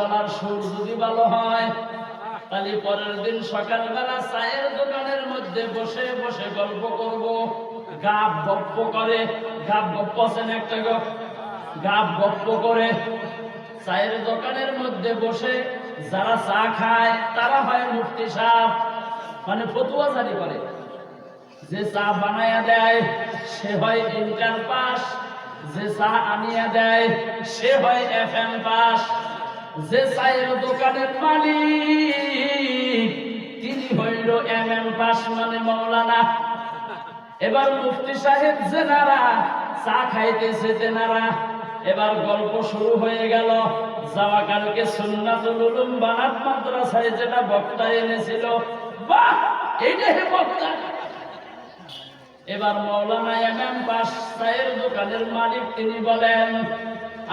গলার সুর যদি ভালো হয় তাহলে পরের দিন সকালবেলা চায়ের দোকানের মধ্যে বসে বসে গল্প করব। গাপ গপ্প করে গাপ গপ্প আছেন একটা গপ গাপ গপ্প করে, চায়ের দোকানের মধ্যে বসে যারা চা খায়, তারা হয় মুফতি সাহেব। মানে ফতুয়া জারি করে। যে চা বানায়া দেয়, সে হয় ইন্টার পাস। যে চা আনিয়া দেয়, সে হয় এফ পাস। যে চায়ের দোকানের মালিক, তিনি হইল এম এম পাস মানে মৌলানা এবার মুফতি সাহেব জেনারা চা খাইতেছে জেনারা এবার গল্প শুরু হয়ে গেল। যাওয়া কালকে সুন্নাতুল উলুম বানাত মাদ্রাসায় যেটা বক্তা এনেছিল। বাহ এইটা হে বক্তা। এবার মৌলানা এম এম পাস চায়ের দোকানের মালিক তিনি বলেন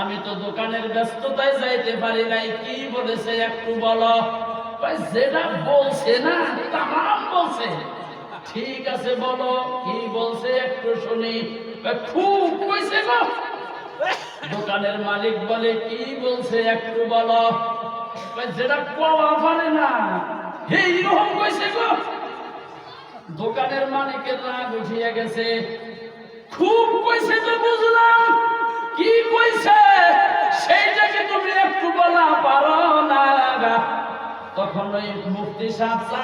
আমি তো দোকানের ব্যস্ততায় যাইতে পারি নাই, কি বলেছে একটু বলো। যেটা বলছে না, তামাম বলছে। ঠিক আছে, বলো, কি বলছে একটু শুনি। খুব কইছে গো। দোকানের মালিক বলে, কি বলছে একটু বলো। যেটা কলা পারে না। এইরকম কইছে গো? দোকানের মালিকের রাগ উঠিয়া গেছে। খুব কইছে তো বুঝলাম। কি কইছে? সেইটাকে তুমি একটু বলা পারো না তখন ওই মুক্তি সাহেব চা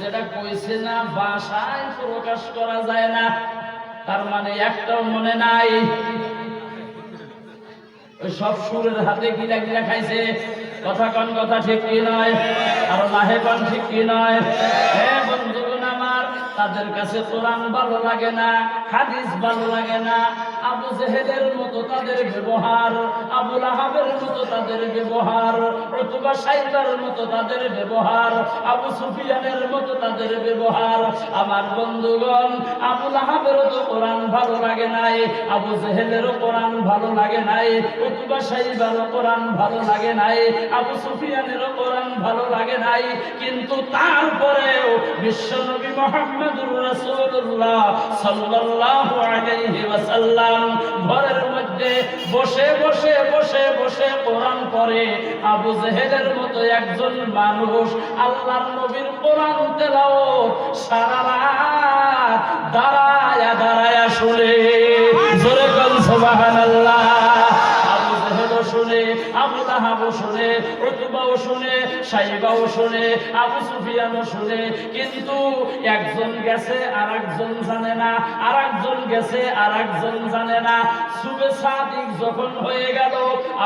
যেটা কইছে না ভাষায় প্রকাশ করা যায় না। তার মানে একটাও মনে নাই। ওই সব সুরের হাতে গিলা গিলা খাইছে কথা কন কথা ঠিক কি নয়? আর লাহে কন ঠিক কি নয়? হে বন্ধুগণ আমার, তাদের কাছে কোরআন ভালো লাগে না, হাদিস ভালো লাগে না। আবু জেহেলের মতো তাদের ব্যবহার আবুল আহাবের মতো তাদের ব্যবহার, অথবা সাইবার মতো তাদের ব্যবহার, আবু সুফিয়ানের মতো তাদের ব্যবহার। আমার বন্ধুগণ আবুল আহাবেরও তো কোরআন ভালো লাগে নাই, আবু জেহেলেরও কোরআন ভালো লাগে নাই অথবা সাইবারও কোরআন ভালো লাগে নাই, আবু সুফিয়ানেরও কোরআন ভালো লাগে নাই, কিন্তু তারপরেও বিশ্বনবী মোহাম্মদুর রাসূলুল্লাহ সাল্লাল্লাহু আলাইহি ওয়াসাল্লাম আবু জেহেলের মতো একজন মানুষ নবীর দাঁড়ায়া দাঁড়ায়া শুনে। জোরে কোন সুবহানাল্লাহ। সাইবাও শুনে, আবু সুফিয়ানও শুনে, কিন্তু একজন গেছে আর একজন জানে না আর একজন গেছে আর একজন জানে না। সুবে সাদিক যখন হয়ে গেল,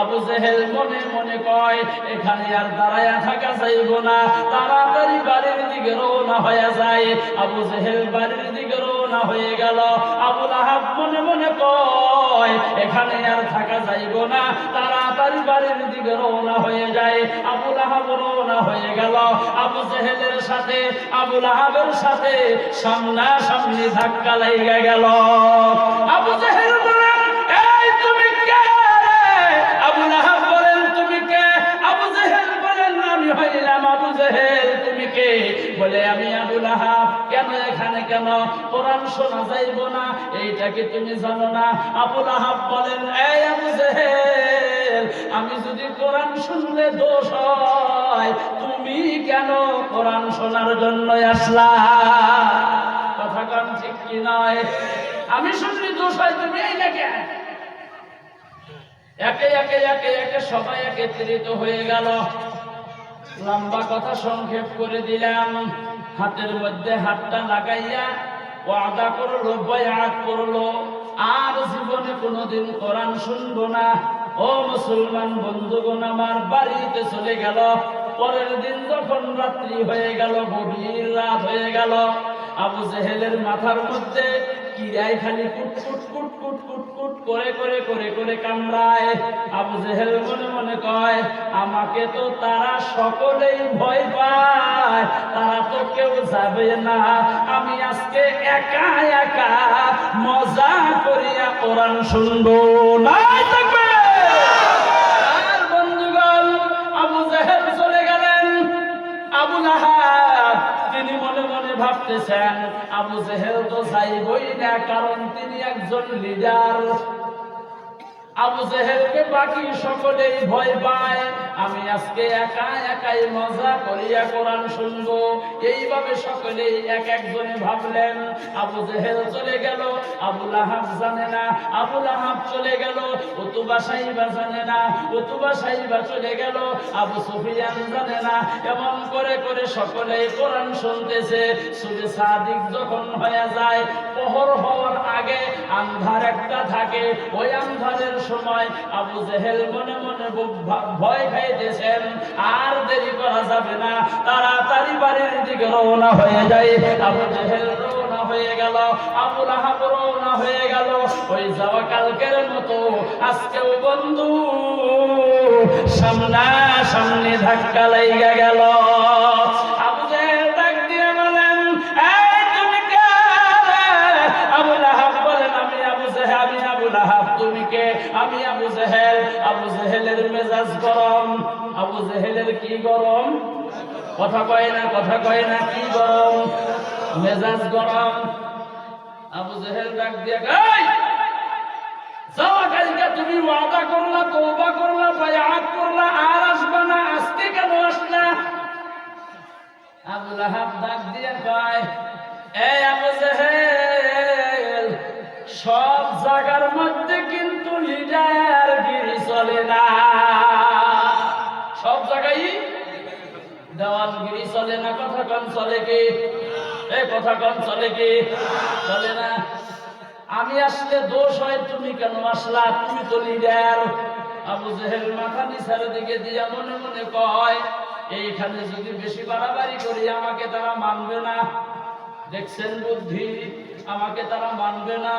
আবু জেহেল মনে মনে কয়, এখানে আর দাঁড়ায়া থাকা যাইব না, তাড়াতাড়ি বাড়ির দিকে রওনা হয়ে যায়। আবু জেহেল বাড়ির দিকে রওনা হয়ে গেল। আবু লাহাব মনে মনে কয়, এখানে আর থাকা যাইব না। তাড়াতাড়ি বাড়ির দিকে রওনা হয়ে যায় আবু লাহাব রওনা হয়ে গেল। আবু জেহেলের সাথে, আবু লাহাবের সাথে সামনা সামনি ধাক্কা লেগে গেল। আবু জেহেল আমি আবু লাহাব কেন এখানে কেন? কোরআন শোনা যাইব না? এইটা কি তুমি জানো না? আবু লাহাব বলেন, এই আবু আমি যদি কোরআন শুনলে দোষ হয়, তুমি কেন কোরআন শোনার জন্য আসলা? কথা কন ঠিক কি নয়? আমি শুনলে দোষ হয়, তুমি এই লেগে একে একে একে একে সবাই একত্রিত হয়ে গেল। লম্বা কথা সংক্ষেপ করে দিলাম। হাতের মধ্যে হাতটা লাগাইয়া ওয়াদা করল, বয়াত করল। আর জীবনে কোনোদিন কোরআন শুনব না। ও মুসলমান বন্ধুগণ, আমার বাড়িতে চলে গেল। পরের দিন যখন রাত্রি হয়ে গেল, গভীর রাত হয়ে গেল। আবু জেহেলের মাথার মধ্যে কিরাই খালি কুট কুট কুট কুট কুট কুট করে করে করে করে কামড়ায়। আবু জেহেল মনে মনে কয়, আমাকে তো তারা সকলেই ভয় পায়। তারা তো কেউ যাবে না। আমি আজকে একা একা মজা করিয়া কোরআন শুনব। নাই থাকবে। ভাবতেছেন আবু জেহেল তো চাইবই না কারণ তিনি একজন লিডার আবু জেহেলকে বাকি সকলেই ভয় পায়। আমি আজকে একা একাই মজা করিয়া কোরআন শুনব। এইভাবে সকলেই এক একজনে ভাবলেন, আবু জেহেল চলে গেল, আবু লাহাব জানে না, আবু লাহাব চলে গেল, উতুবা সাইবা জানে না, উতুবা সাইবা চলে গেল, আবু সুফিয়ান জানে না। এমন করে করে সকলেই কোরআন শুনতেছে। সুরে সাদিক যখন হয়ে যায়, পহর হওয়ার আগে আন্ধার একটা থাকে। ওই আন্ধারের সময় আবু জেহেল মনে মনে ভয় খাইতেছেন, আর দেরি করা যাবে না। তাড়াতাড়ি বাড়ির দিকে রওনা হয়ে যায়। আবু জেহেল হয়ে গেল হয়ে গেল। ওই যাওয়া কালকের মতো, আজকেও বন্ধু সামনা সামনে ধাক্কা লাইগা গেল। মেজাজ গরম। আবু জেহেলের কি গরম? কথা কয় না, কথা কয় না, কি গরম? মেজাজ গরম। আবু জেহেল ডাক দিয়ে, এই! যাওয়া কালকে তুমি ওয়াদা করলা, তওবা করলা, বায়াত করলা, আর আসবা না, আজকে কেন আসলা? আবু লাহাব ডাক দিয়ে কয় এই আবু জেহেল, সব জায়গার মধ্যে দেওয়ালগিরি চলে না, কথা কন চলে কি? কথা কন চলে কি? চলে না। আমি আসলে দোষ হয়, তুমি কেন আসলা? তুমি তো লিডার আবু জেহেল মাথা নিচার দিকে দিয়া মনে মনে কয়, এইখানে যদি বেশি বাড়াবাড়ি করি, আমাকে তারা মানবে না। দেখছেন বুদ্ধি? আমাকে তারা মানবে না।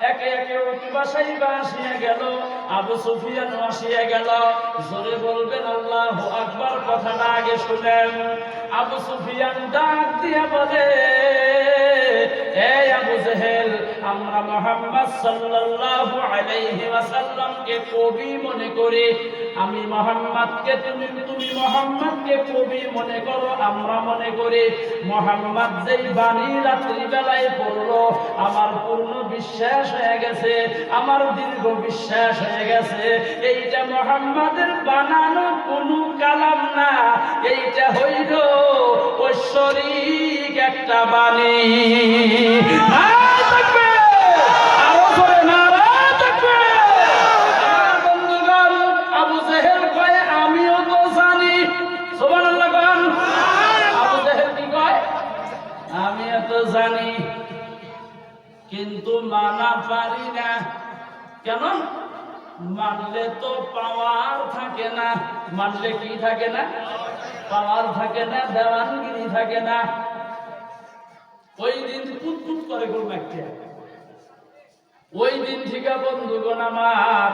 একে একে অতিবাসাই বা আসিয়া গেল। আবু সুফিয়ান আসিয়া গেল। জোরে বলবেন, আল্লাহ আকবার, কথাটা আগে শুনেন। আবু সুফিয়ান ডাক দিয়া বলে, এ আবু জেহেল আমরা মোহাম্মদ সাল্লাল্লাহু আলাইহি ওয়াসাল্লামকে কবি মনে করি? আমি মোহাম্মদকে তুমি তুমি মোহাম্মদকে কবি মনে করো, আমরা মনে করি। মোহাম্মদ যেই বাণী রাত্রি বেলায় পড়ল, আমার পূর্ণ বিশ্বাস হয়ে গেছে, আমার দীর্ঘ বিশ্বাস হয়ে গেছে। এইটা মোহাম্মদের বানানো কোনো কালাম না, এইটা হইল ঐশ্বরিক একটা বাণী। জানি। কিন্তু মানা পারি কেন? মানলে তো পাওয়ার থাকে না। মানলে কি থাকে না? পাওয়ার থাকে না, দেওয়ানগিরি থাকে না। ওই দিন পুত করে করব একটা ওই দিন থেকে বন্ধুগণ আমার,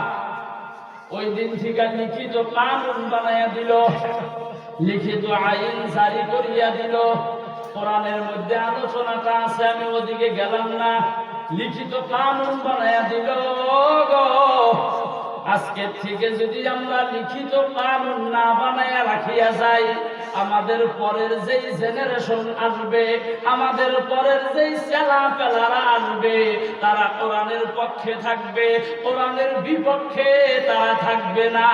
ওই দিন থেকে লিখিত কানুন বানাইয়া দিল, লিখিত আইন জারি করিয়া দিল। কোরআনের মধ্যে আলোচনাটা আছে, আমি ওদিকে গেলাম না। লিখিত কানুন বানাইয়া দিল। আজকে থেকে যদি আমরা লিখিত কানুন না বানাইয়া রাখিয়া যাই, আমাদের পরের যেই জেনারেশন আসবে, আমাদের পরের যেই চেলা পেলারা আসবে, তারা কোরআনের পক্ষে থাকবে, কোরআনের বিপক্ষে তারা থাকবে না।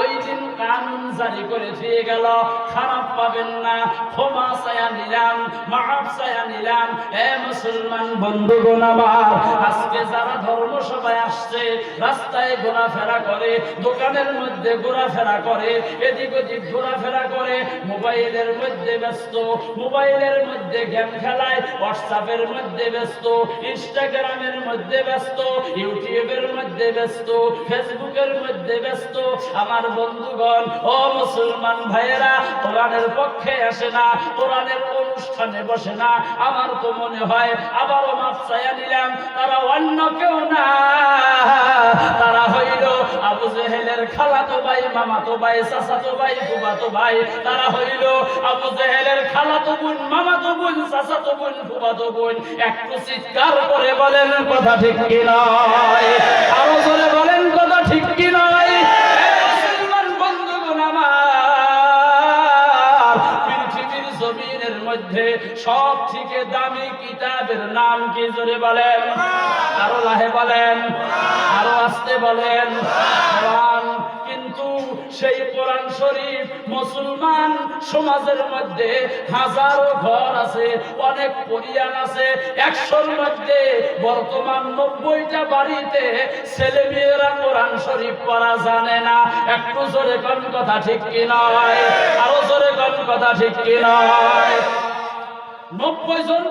ওই কানুন জারি করে দিয়ে গেল। খারাপ পাবেন না। ক্ষমা চায়া নিলাম, মাফ চায়া নিলাম। এ মুসলমান বন্ধুগণ আমার, আজকে যারা ধর্ম সভায় আসছে, রাস্তায় ঘোরাফেরা করে, দোকানের মধ্যে ঘোরাফেরা করে, এদিক ওদিক ঘোরাফেরা করে, মোবাইলের মধ্যে ব্যস্ত, মোবাইলের মধ্যে গেম খেলায়, হোয়াটসঅ্যাপের মধ্যে ব্যস্ত, ইনস্টাগ্রামের মধ্যে ব্যস্ত, ইউটিউবের মধ্যে ব্যস্ত, ফেসবুকের মধ্যে ব্যস্ত। আমার বন্ধুগণ, ও মুসলমান ভাইয়েরা, কোরআনের পক্ষে আসে না, কোরআনের অনুষ্ঠানে বসে না। আমার তো মনে হয়, আবারও মাপ চাইয়া নিলাম, তারা অন্য কেউ না। তারা হইল আবু জেহেলের খালাতো ভাই, মামাতো ভাই, চাচাতো ভাই ফুবাতো ভাই। তারা হইল আবু জেহেলের খালাতো বোন, মামাতো বোন, চাচাতো বোন ফুবাতো বোন। একটু চিৎকার করে বলেন, কথা ঠিক কি নয়? আরও সব থেকে দামি কিতাবের নাম কি জোরে বলেন? আরও লাহে বলেন, আরও আসতে বলেন। কিন্তু সেই কোরআন শরীফ মুসলমান সমাজের মধ্যে হাজারো ঘর আছে, অনেক পরিয়ান আছে। একশোর মধ্যে বর্তমান নব্বইটা বাড়িতে ছেলে মেয়েরা কোরআন শরীফ পড়া জানে না। একটু জোরে কোন কথা ঠিক কি নয়? আরও জোরে কোন কথা ঠিক কি নয়? নব্বই জন